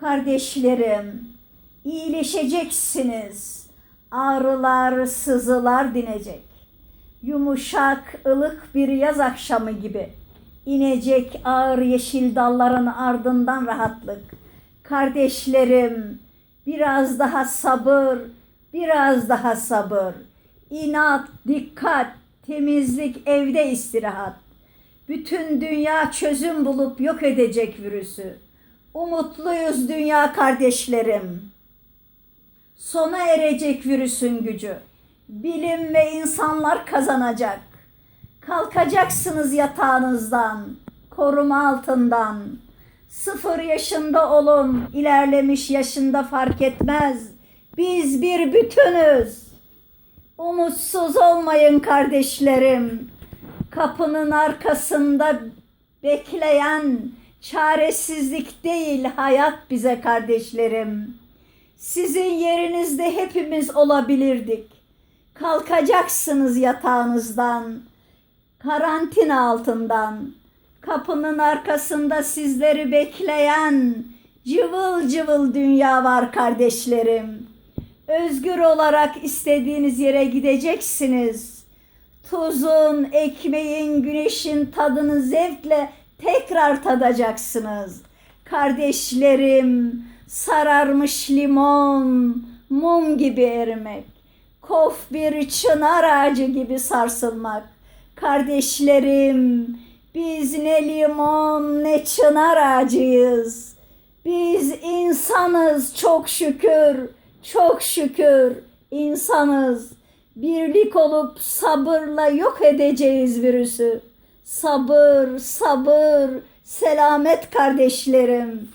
Kardeşlerim, iyileşeceksiniz. Ağrılar, sızılar dinecek. Yumuşak, ılık bir yaz akşamı gibi. inecek ağır yeşil dalların ardından rahatlık. Kardeşlerim, biraz daha sabır, biraz daha sabır. İnat, dikkat, temizlik, evde istirahat. Bütün dünya çözüm bulup yok edecek virüsü. Umutluyuz dünya kardeşlerim. Sona erecek virüsün gücü. Bilim ve insanlar kazanacak. Kalkacaksınız yatağınızdan, koruma altından. Sıfır yaşında olun, ilerlemiş yaşında fark etmez. Biz bir bütünüz. Umutsuz olmayın kardeşlerim. Kapının arkasında bekleyen çaresizlik değil hayat bize kardeşlerim. Sizin yerinizde hepimiz olabilirdik. Kalkacaksınız yatağınızdan, karantina altından. Kapının arkasında sizleri bekleyen cıvıl cıvıl dünya var kardeşlerim. Özgür olarak istediğiniz yere gideceksiniz. Tuzun, ekmeğin, güneşin tadını zevkle tekrar tadacaksınız. Kardeşlerim, sararmış limon, mum gibi erimek. Kof bir çınar ağacı gibi sarsılmak. Kardeşlerim, biz ne limon ne çınar ağacıyız. Biz insanız çok şükür, çok şükür insanız. Birlik olup sabırla yok edeceğiz virüsü. Sabır, sabır, selamet kardeşlerim.